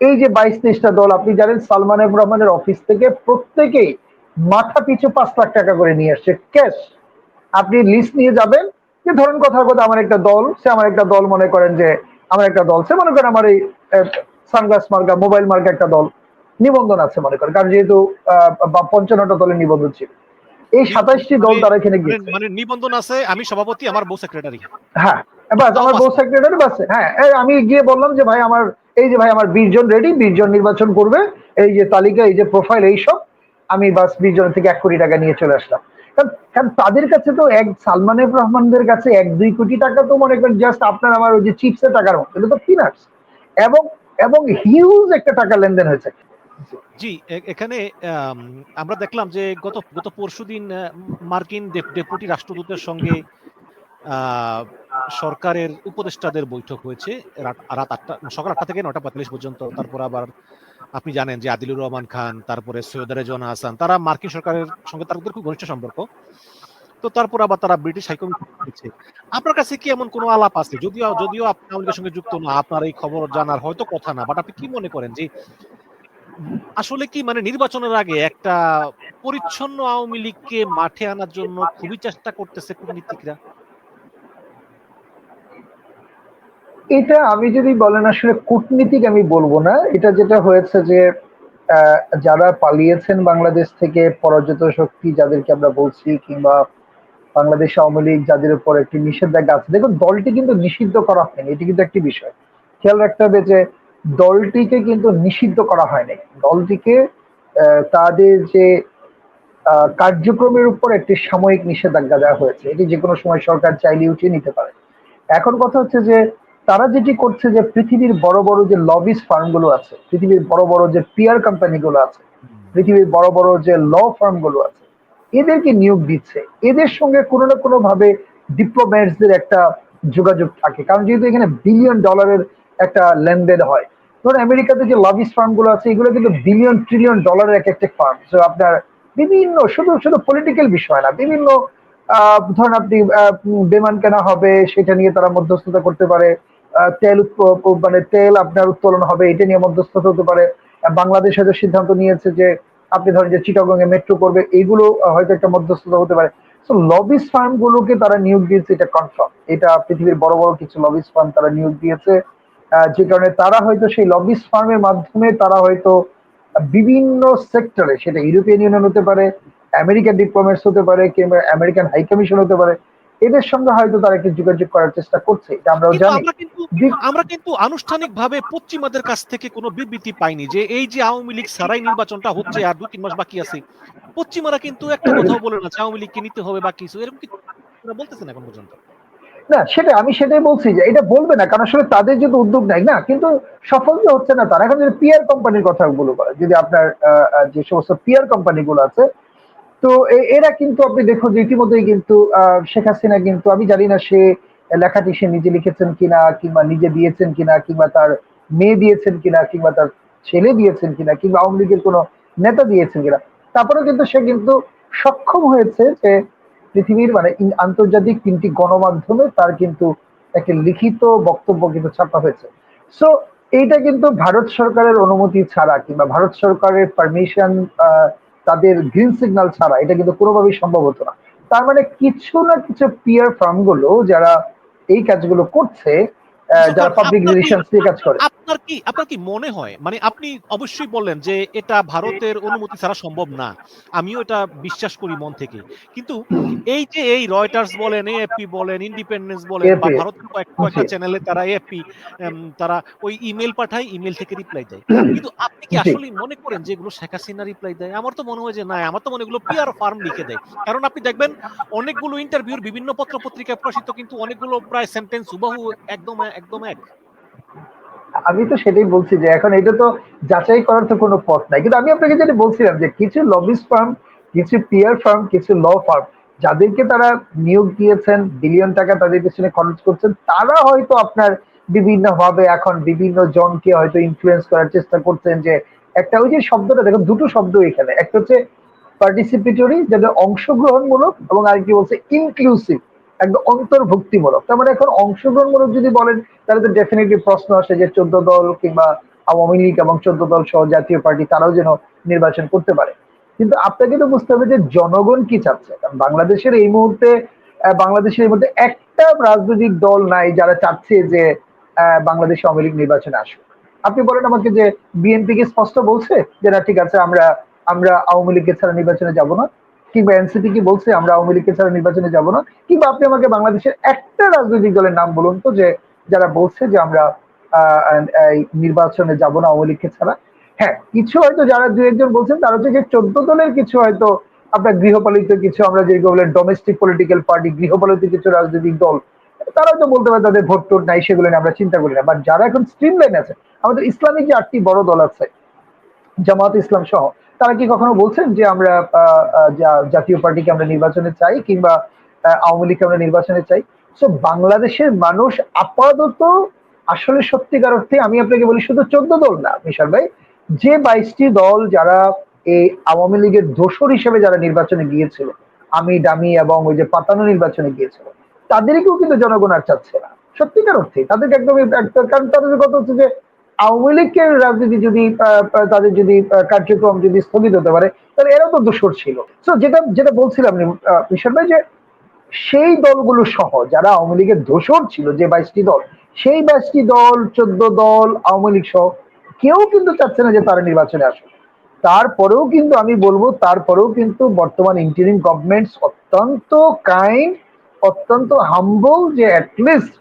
এই যে বাইশ তেইশটা দল আপনি জানেন সালমান রহমানের অফিস থেকে প্রত্যেকেই মাথা পিছু পাঁচ লাখ টাকা করে নিয়ে আসছে ক্যাশ আপনি লিস্ট নিয়ে যাবেন যে ধরুন কথার কথা আমার একটা দল সে আমার একটা দল মনে করেন যে আমার একটা দল সে মনে করেন আমার এই সানগ্লাস মার্কা মোবাইল মার্কা একটা দল নিবন্ধন আছে মনে করেন কারণ যেহেতু পঞ্চান্নটা দলের নিবন্ধন ছিল। এই সাতাইশটি দল মানে তারা এখানে গিয়েছে। মানে নিবন্ধন আছে আমি সভাপতি আমার বউ সেক্রেটারি হ্যাঁ। বাস আমার বউ সেক্রেটারি বাস। হ্যাঁ আমি গিয়ে বললাম যে ভাই আমার এই যে ভাই আমার বিশ জন রেডি বিশ জন নির্বাচন করবে এই যে তালিকা এই যে প্রোফাইল এইসব আমি বাস বিশ জন থেকে এক কোটি টাকা নিয়ে চলে আসলাম। কারণ তাদের কাছে তো এক সালমান এফ রহমানদের কাছে এক দুই কোটি টাকা তো মনে করেন জাস্ট আপনার আমার ওই যে চিপসের টাকার মতো। এটা তো পিনাটস এবং এবং হিউজ একটা টাকা লেনদেন হয়েছে। জি এখানে আম, আমরা দেখলাম যে গত গত পরশুদিন মার্কিন ডেপুটি রাষ্ট্রদূতের সঙ্গে সরকারের উপদেষ্টাদের বৈঠক হয়েছে রাত আটটা সকাল আটটা থেকে নটা পঁয়তাল্লিশ পর্যন্ত। তারপর আবার আপনি জানেন যে আদিলুর রহমান খান, তারপরে সৈয়দ রেজওয়ান হাসান, তারা মার্কিন সরকারের সঙ্গে তাদের খুব ঘনিষ্ঠ সম্পর্ক। তো তারপর আবার তারা ব্রিটিশ হাইকমিশন আপনার কাছে কি এমন কোনো আলাপ আছে? যদিও যদিও আপনি আমাদের সঙ্গে যুক্ত না, আপনার এই খবর জানার হয়তো কথা না বাট আপনি কি মনে করেন যে আসলে কি মানে নির্বাচনের আগে একটা পরিচ্ছন্ন আওয়ামী লীগকে মাঠে আনার জন্য খুবই চেষ্টা করতেছে কূটনীতিকরা? এটা আমি যদি বলেন, আসলে কূটনীতিক আমি বলব না। এটা যেটা হয়েছে যে যারা পালিয়েছেন বাংলাদেশ থেকে পরাজিত শক্তি যাদেরকে আমরা বলছি, কিংবা বাংলাদেশ আওয়ামী লীগ যাদের উপর একটি নিষেধাজ্ঞা আছে, দেখুন, দলটি কিন্তু নিষিদ্ধ করা হয়নি। এটি কিন্তু একটি বিষয়। খেয়াল রাখতে হবে যে, দলটিকে কিন্তু নিষিদ্ধ করা হয়নি। দলটিকে তাদের যে কার্যক্রমের উপর একটি সাময়িক নিষেধাজ্ঞা দেওয়া হয়েছে। এটি যে কোনো সময় সরকার চাইলে উঠিয়ে নিতে পারে। এখন কথা হচ্ছে যে তারা যেটি করছে যে পৃথিবীর বড় বড় যে লবিস ফার্মগুলো আছে, পৃথিবীর বড় বড় যে পিয়ার কোম্পানি গুলো আছে, পৃথিবীর বড় বড় যে ল ফার্মগুলো আছে, এদেরকে নিয়োগ দিচ্ছে। এদের সঙ্গে কোনো না কোনো ভাবে ডিপ্লোম্যাটসদের একটা যোগাযোগ থাকে। কারণ যেহেতু এখানে বিলিয়ন ডলারের একটা লেনদেন হয়, ধরুন আমেরিকাতে যে লবিস ফার্মগুলো আছে, এগুলো কিন্তু বিলিয়ন ট্রিলিয়ন ডলারের এক একটা ফার্ম আপনার বিভিন্ন, শুধু শুধু পলিটিক্যাল বিষয় না, বিভিন্ন ধরেন আপনি বিমান কেনা হবে, সেটা নিয়ে তারা মধ্যস্থতা করতে পারে। তেল মানে তেল আপনার উত্তোলন হবে, এটা নিয়ে মধ্যস্থতা হতে পারে। বাংলাদেশ হয়তো সিদ্ধান্ত নিয়েছে যে আপনি ধরেন যে চিটাগং এ মেট্রো করবে এইগুলো হয়তো একটা মধ্যস্থতা হতে পারে। তো লবিস ফার্ম গুলোকে তারা নিয়োগ দিয়েছে, এটা কনফার্ম এটা পৃথিবীর বড় বড় কিছু লবিস ফার্ম তারা নিয়োগ দিয়েছে। যে কারণে তারা হয়তো সেই লবিস ফার্মের মাধ্যমে তারা হয়তো বিভিন্ন সেক্টরে সেটা ইউরোপিয়ান ইউনিয়ন হতে পারে আমেরিকান ডিপ্লোমেটস হতে পারে, কিংবা আমেরিকান হাই কমিশন হতে পারে এদের সঙ্গে হয়তো তারা একটু যোগাযোগ করার চেষ্টা করছে এটা আমরাও জানি। আমরা কিন্তু আনুষ্ঠানিকভাবে পশ্চিমাদের কাছ থেকে কোনো বিবৃতি পাইনি যে এই যে আওয়ামী লীগ সারাই নির্বাচনটা হচ্ছে আর দু তিন মাস বাকি আছে। পশ্চিমারা কিন্তু একটা কথাও বলে না আওয়ামী লীগকে নিতে হবে বা কিছু এরকম কিছু ওরা বলতেছেন এখন পর্যন্ত? না সেটা আমি সেটাই বলছি যে এটা বলবে না কারণ আসলে তাদের যদি উদ্যোগ নেয় না কিন্তু সফল তো হচ্ছে না তারা এখন যদি পিয়ার কোম্পানির কথা বলে যদি আপনার যে সমস্ত পিয়ার কোম্পানি গুলো আছে তো এরা কিন্তু আপনি দেখুন যে ইতিমধ্যেই কিন্তু শেখ হাসিনা কিন্তু, আমি জানি না সে লেখাটি সে নিজে লিখেছেন কিনা, কিংবা নিজে দিয়েছেন কিনা, কিংবা তার মেয়ে দিয়েছেন কিনা, কিংবা তার ছেলে দিয়েছেন কিনা, কিংবা আওয়ামী লীগের কোনো নেতা দিয়েছেন কিনা। তারপরেও কিন্তু সে কিন্তু সক্ষম হয়েছে যে পৃথিবীর মানে আন্তর্জাতিক তিনটি গণমাধ্যমে তার কিন্তু একটা লিখিত বক্তব্য কিন্তু ছাপা হয়েছে। সো এইটা কিন্তু ভারত সরকারের অনুমতি ছাড়া, কিংবা ভারত সরকারের পারমিশন তাদের গ্রিন সিগন্যাল ছাড়া এটা কিন্তু কোনোভাবেই সম্ভব হতো না। তার মানে কিছু না কিছু পিয়ার ফার্মগুলো যারা এই কাজগুলো করছে যারা সুতরাং পাবলিক রিলেশনস কাজ করে। আপনার কি আপনার কি মনে হয় মানে আপনি অবশ্যই বললেন যে এটা ভারতের অনুমতি ছাড়া সম্ভব না। আমিও এটা বিশ্বাস করি মন থেকে। কিন্তু এই যে এই রয়টার্স বলেন এএফপি বলেন ইন্ডিপেন্ডেন্স বলেন বা ভারতের কয়েকটা চ্যানেলে তারা এএফপি তারা ওই ইমেল পাঠায় ইমেল থেকে রিপ্লাই দেয়। কিন্তু আপনি কি আসলে মনে করেন যে এগুলো শেখ হাসিনা রিপ্লাই দেয়? আমার তো মনে হয় যে না আমার তো মনে এগুলো পিআর ফার্ম লিখে দেয়। কারণ আপনি দেখবেন অনেকগুলো ইন্টারভিউর বিভিন্ন পত্র পত্রিকায় প্রকাশিত কিন্তু অনেকগুলো প্রায় সেন্টেন্স হুবাহু একদম একদম এক। আমি তো সেটাই বলছি যে এখন এটা তো যাচাই করার তো কোনো পথ নাই। কিন্তু আমি আপনাকে যেটা বলছিলাম যে কিছু লবিস ফার্ম কিছু পিয়ার ফার্ম কিছু ল ফার্ম যাদেরকে তারা নিয়োগ দিয়েছেন বিলিয়ন টাকা তাদের পেছনে খরচ করছেন, তারা হয়তো আপনার বিভিন্ন ভাবে এখন বিভিন্ন জনকে হয়তো ইনফ্লুয়েন্স করার চেষ্টা করছেন যে একটা ওই যে শব্দটা দেখো দুটো শব্দ এখানে। একটা হচ্ছে পার্টিসিপেটরি যেটা অংশগ্রহণমূলক এবং আরেকটি বলছে ইনক্লুসিভ একদম অন্তর্ভুক্তিমূলক। তার মানে এখন অংশগ্রহণমূলক যদি বলেন, তাহলে তো ডেফিনেটলি প্রশ্ন আসে যে চোদ্দ দল কিংবা আওয়ামী লীগ এবং চোদ্দ দল সহ জাতীয় পার্টি তারাও যেন নির্বাচন করতে পারে। কিন্তু আপনাকে তো বুঝতে হবে যে জনগণ কি চাচ্ছে। কারণ বাংলাদেশের এই মুহূর্তে বাংলাদেশের এই মুহূর্তে একটা রাজনৈতিক দল নাই যারা চাচ্ছে যে বাংলাদেশে আওয়ামী লীগ নির্বাচনে আসুক। আপনি বলেন আমাকে যে বিএনপি কে স্পষ্ট বলছে যে না, ঠিক আছে, আমরা আমরা আওয়ামী লীগের ছাড়া নির্বাচনে যাব না। কিংবা এনসিপি কি বলছে, আমরা আওয়ামী লীগকে ছাড়া নির্বাচনে যাব না। কিংবা আপনি আমাকে বাংলাদেশের একটা রাজনৈতিক দলের নাম বলুন তো, যে, যারা বলছে যে আমরা নির্বাচনে যাব না আওয়ামী লীগকে ছাড়া। হ্যাঁ কিছু হয়তো যারা দু একজন বলছেন, তারা হচ্ছে যে চোদ্দ দলের কিছু হয়তো আপনার গৃহপালিত কিছু, আমরা যে বলেন ডোমেস্টিক পলিটিক্যাল পার্টি গৃহপালিত কিছু রাজনৈতিক দল তারা হয়তো বলতে পারে তাদের ভোট টোট নাই, সেগুলো নিয়ে আমরা চিন্তা করি না। বাট যারা এখন স্ট্রিম লাইন আছে, আমাদের ইসলামিক যে আটটি বড় দল আছে, জামাত ইসলাম সহ তারা কি কখনো বলছেন যে আমরা জাতীয় পার্টিকে আমরা নির্বাচনে চাই কিংবা আওয়ামী লীগকে আমরা নির্বাচনে চাই? সো বাংলাদেশের মানুষ আপাতত আসলে সত্যিকার অর্থে আমি আপনাকে বলি শুধু চোদ্দ দল না মিশাল ভাই, যে বাইশটি দল যারা এই আওয়ামী লীগের দোসর হিসেবে যারা নির্বাচনে গিয়েছিল, আমি ডামি এবং ওই যে পাতানো নির্বাচনে গিয়েছিল, তাদেরকেও কিন্তু জনগণ আর চাচ্ছে না। সত্যিকার অর্থে তাদেরকে একদম- কারণ তাদের কথা হচ্ছে যে আওয়ামী লীগের রাজনীতি যদি তাদের যদি কার্যক্রম যদি স্থগিত হতে পারে, তাহলে এরাও তো দোষর ছিল। তো যেটা যেটা বলছিলাম মিশন ভাই যে সেই দলগুলো সহ যারা আওয়ামী লীগের দোষর ছিল, যে বাইশটি দল, সেই বাইশটি দল, চোদ্দ দল, আওয়ামী লীগ সহ কেউ কিন্তু চাচ্ছে না যে তারা নির্বাচনে আসুক। তারপরেও কিন্তু আমি বলব, তারপরেও কিন্তু বর্তমান ইন্টারিম গভর্নমেন্টস অত্যন্ত কাইন্ড অত্যন্ত হাম্বল যে অ্যাটলিস্ট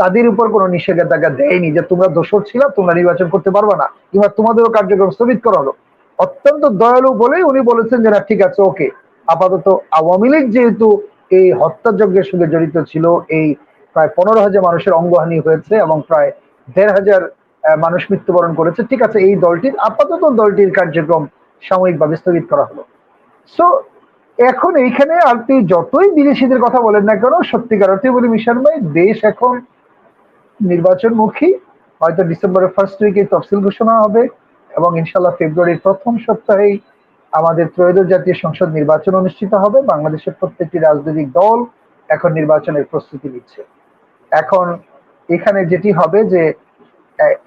তাদের উপর কোনো নিষেধাজ্ঞা দেয়নি যে তোমরা দোষর ছিল, তোমরা নির্বাচন করতে পারবে না। কিংবা তোমাদেরও কার্যক্রম স্থগিত করা হলো। অত্যন্ত দয়ালু বলেই উনি বলেছেন যে, না, ঠিক আছে, ওকে। আপাতত আওয়ামী লীগ যেহেতু এই হত্যাযজ্ঞের সঙ্গে জড়িত ছিল, এই প্রায় পনেরো হাজার মানুষের অঙ্গহানি হয়েছে এবং প্রায় দেড় হাজার মানুষ মৃত্যুবরণ করেছে। ঠিক আছে, এই দলটির, আপাতত দলটির কার্যক্রম সাময়িকভাবে স্থগিত করা হলো। সো এখন এইখানে আপনি যতই বিদেশিদের কথা বলেন না কেন, সত্যিকার অর্থে বলি, মিশন ভাই, দেশ এখন নির্বাচনমুখী। হয়তো ডিসেম্বরের ফার্স্ট উইকে তফসিল ঘোষণা হবে এবং ইনশাল্লাহ ফেব্রুয়ারির প্রথম সপ্তাহেই আমাদের ত্রয়োদশ জাতীয় সংসদ নির্বাচন অনুষ্ঠিত হবে। বাংলাদেশের প্রত্যেকটি রাজনৈতিক দল এখন নির্বাচনের প্রস্তুতি নিচ্ছে। এখন এখানে যেটি হবে যে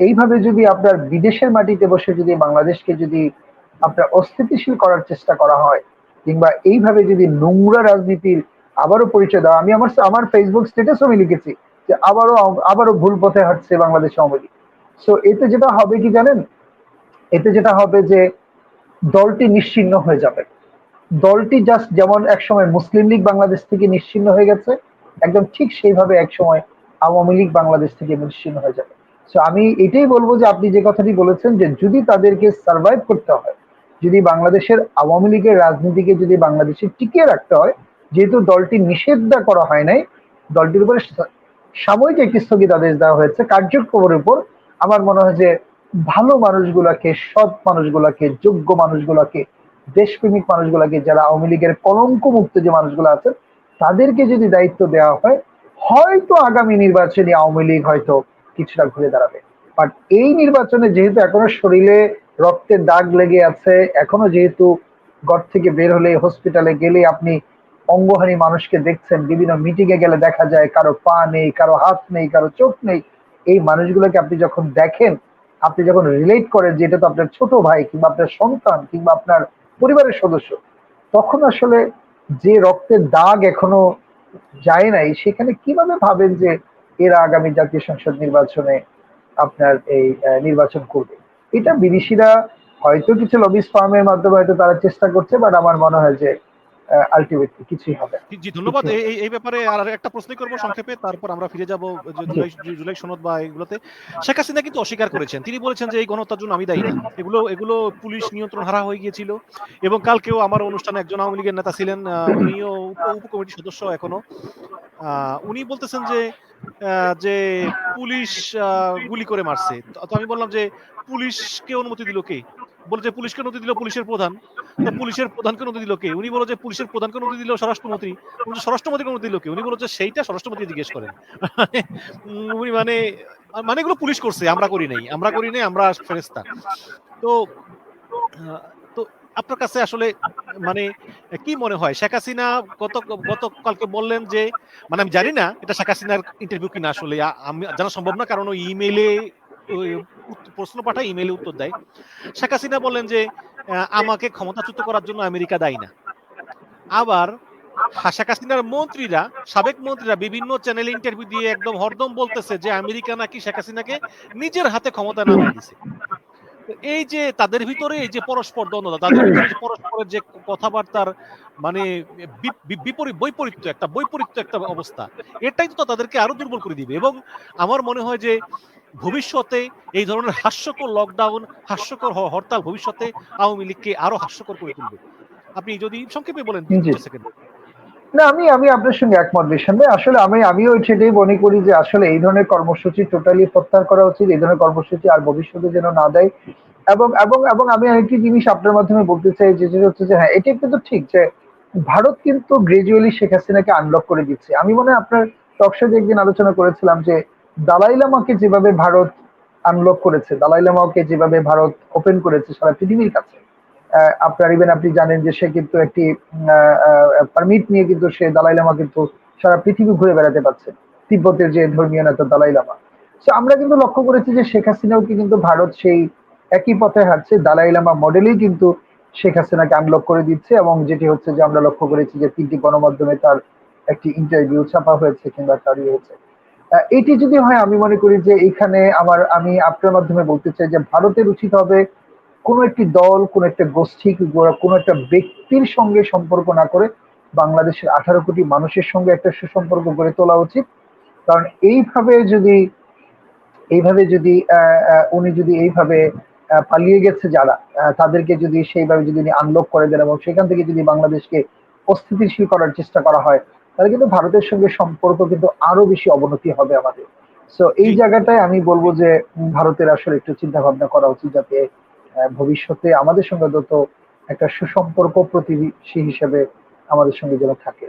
এইভাবে যদি আপনার বিদেশের মাটিতে বসে যদি বাংলাদেশকে যদি আপনার অস্থিতিশীল করার চেষ্টা করা হয়, কিংবা এইভাবে যদি নোংরা রাজনীতির আবারও পরিচয় দেওয়া, আমি আমার আমার ফেসবুক স্ট্যাটাসও আমি লিখেছি। যে আবারও আবারও ভুল পথে হাঁটছে বাংলাদেশ আওয়ামী লীগ। সো এতে যেটা হবে কি জানেন? এতে যেটা হবে যে দলটি নিশ্চিহ্ন হয়ে যাবে। দলটি জাস্ট যেমন একসময় মুসলিম লীগ বাংলাদেশ থেকে নিশ্চিহ্ন হয়ে গেছে, একদম ঠিক সেইভাবে একসময় আওয়ামী লীগ বাংলাদেশ থেকে নিশ্চিহ্ন হয়ে যাবে। সো আমি এটাই বলব যে আপনি যে কথাটি বলেছেন যে যদি তাদেরকে সার্ভাইভ করতে হয়, যদি বাংলাদেশের আওয়ামী লীগের রাজনীতিকে যদি বাংলাদেশে টিকিয়ে রাখতে হয়, যেহেতু দলটি নিষেধা করা হয় নাই, দলটির উপরে সাময়িক একটি স্থগিতাদেশ দেওয়া হয়েছে। কার্যক্রমের উপর আমার মনে হয় যে ভালো মানুষগুলাকে, সৎ মানুষগুলাকে, যোগ্য মানুষগুলাকে, দেশপ্রেমিক মানুষগুলাকে, যারা আওয়ামী লীগের কলঙ্ক মুক্ত যে মানুষগুলো আছে তাদেরকে যদি দায়িত্ব দেওয়া হয়, হয়তো আগামী নির্বাচনে আওয়ামী লীগ হয়তো কিছুটা ঘুরে দাঁড়াবে। বাট এই নির্বাচনে যেহেতু এখনও শরীরে রক্তের দাগ লেগে আছে, এখনও যেহেতু ঘর থেকে বের হলে হসপিটালে গেলে আপনি অঙ্গহানি মানুষকে দেখছেন, বিভিন্ন মিটিং এ গেলে দেখা যায় কারও পা নেই, কারও হাত নেই, কারও চোখ নেই। এই মানুষগুলোকে আপনি যখন দেখেন, আপনি যখন রিলেট করেন যে এটা তো আপনার ছোট ভাই কিংবা আপনার সন্তান কিংবা আপনার পরিবারের সদস্য, তখন আসলে যে রক্তের দাগ এখনও যায় নাই, সেখানে কীভাবে ভাবেন যে এরা আগামী জাতীয় সংসদ নির্বাচনে আপনার এই নির্বাচন করবে? এটা বিদেশিরা হয়তো কিছু লবিস ফার্মের মাধ্যমে হয়তো তারা চেষ্টা করছে বাট আমার মনে হয় যে আলটিমেটলি কিছুই হবে জি ধন্যবাদ। এই এই- ব্যাপারে আর একটা প্রশ্ন করব সংক্ষেপে তারপর আমরা ফিরে যাব জুলাই সনদ বা এগুলোতে। শেখ হাসিনা কিন্তু অস্বীকার করেছেন। তিনি বলেছেন যে এই গণহত্যার জন্য আমি দায়ী না। এগুলো এগুলো পুলিশ নিয়ন্ত্রণ হারা হয়ে গিয়েছিল। এবং কালকেও আমার অনুষ্ঠানে একজন আওয়ামী লীগের নেতা ছিলেন উনিও উপ- উপকমিটির সদস্য এখনও। আহ, উনি বলতেছেন যে আহ, যে পুলিশ আহ, গুলি করে মারছে। তো তো আমি বললাম যে পুলিশকে অনুমতি দিল কে? বলে যে পুলিশকে অনুমতি দিল পুলিশের প্রধান। পুলিশের প্রধানকে অনুমতি দিল কে? উনি বলো যে পুলিশের প্রধানকে অনুমতি দিল স্বরাষ্ট্রমন্ত্রী। উনি স্বরাষ্ট্রমন্ত্রীকে অনুমতি দিল কে? উনি বলো যে সেইটা স্বরাষ্ট্রমন্ত্রী জিজ্ঞেস করেন। উনি মানে মানে এগুলো পুলিশ করছে, আমরা করি নাই। আমরা করি নাই, আমরা ফেরেস্তা তো তো আপনার কাছে আসলে মানে কি মনে হয়, শেখ হাসিনা গত, গতকালকে বললেন যে মানে আমি জানি না, এটা শেখ হাসিনার ইন্টারভিউ কিনা আসলে। আমি, জানা সম্ভব না, কারণ উত্ত- প্রশ্ন পাঠায় ইমেইলে উত্তর দেয়। শেখ হাসিনা বলেন যে আমাকে ক্ষমতাচ্যুত করার জন্য আমেরিকা দায়ী না। আবার শেখ হাসিনার মন্ত্রীরা সাবেক মন্ত্রীরা বিভিন্ন চ্যানেলে ইন্টারভিউ দিয়ে একদম হরদম বলতেছে যে আমেরিকা নাকি শেখ হাসিনাকে নিজের হাতে ক্ষমতা নামিয়ে দিছে এই যে তাদের ভিতরে এই যে পরস্পর দ্বন্দ্ব তাদের ভিতরে পরস্পরের যে কথাবার্তার মানে বিপরীত বৈপরীত্য একটা বৈপরীত্য একটা অবস্থা এটাই তো তাদেরকে আরও দুর্বল করে দিবে। এবং আমার মনে হয় যে ভবিষ্যতে এই ধরনের হাস্যকর লকডাউন হাস্যকর হরতাল ভবিষ্যতে আওয়ামী লীগকে আরও হাস্যকর করে তুলবে। আপনি যদি সংক্ষেপে বলেন সেকেন্ড না আমি আমি আপনার সঙ্গে একমত বিষয় আসলে আমি আমিও সেটাই মনে করি যে আসলে এই ধরনের কর্মসূচি টোটালি প্রত্যাহার করা উচিত এই ধরনের কর্মসূচি আর ভবিষ্যতে যেন না দেয়। এবং এবং এবং আমি আরেকটি জিনিস আপনার মাধ্যমে বলতে চাই যে যেটা হচ্ছে যে হ্যাঁ এটা কিন্তু ঠিক যে ভারত কিন্তু গ্রাজুয়ালি শেখ হাসিনাকে আনলক করে দিচ্ছে। আমি মনে হয় আপনার টকশোতে একদিন আলোচনা করেছিলাম যে দালাই লামাকে যেভাবে ভারত আনলক করেছে দালাই লামাকে যেভাবে ভারত ওপেন করেছে সারা পৃথিবীর কাছে। আপনার ইভেন আপনি জানেন যে সে কিন্তু একটি পারমিট নিয়ে কিন্তু সে দালাই লামা কিন্তু সারা পৃথিবী ঘুরে বেড়াতে পারছে। তিব্বতের যে ধর্মীয় নেতা দালাই লামা তো আমরা কিন্তু লক্ষ্য করেছি যে শেখ হাসিনাকে কিন্তু ভারত সেই একই পথে হাঁটছে। দালাই লামা মডেলেই কিন্তু শেখ হাসিনাকে আনলক করে দিচ্ছে এবং যেটি হচ্ছে যে আমরা লক্ষ্য করেছি যে তিনটি গণমাধ্যমে তার একটি ইন্টারভিউ ছাপা হয়েছে কিংবা তার হয়েছে। এটি যদি হয়, আমি মনে করি যে এখানে আমার, আমি আপনার মাধ্যমে বলতে চাই যে ভারতের উচিত হবে কোনো একটি দল, কোনো একটা গোষ্ঠী কোনো একটা ব্যক্তির সঙ্গে সম্পর্ক না করে বাংলাদেশের আঠারো কোটি মানুষের সঙ্গে একটা সুসম্পর্ক গড়ে তোলা উচিত। কারণ এইভাবে যদি এইভাবে যদি উনি যদি এইভাবে পালিয়ে গেছে যারা তাদেরকে যদি সেইভাবে যদি আনলক করে দেন এবং সেখান থেকে যদি বাংলাদেশকে অস্থিতিশীল করার চেষ্টা করা হয় তাহলে কিন্তু ভারতের সঙ্গে সম্পর্ক কিন্তু আরও বেশি অবনতি হবে আমাদের। সো এই জায়গাটাই জায়গাটায় আমি বলব যে ভারতের আসলে একটু চিন্তা ভাবনা করা উচিত যাতে ভবিষ্যতে আমাদের সঙ্গে যত একটা সুসম্পর্ক প্রতিবেশী হিসেবে আমাদের সঙ্গে যেন থাকে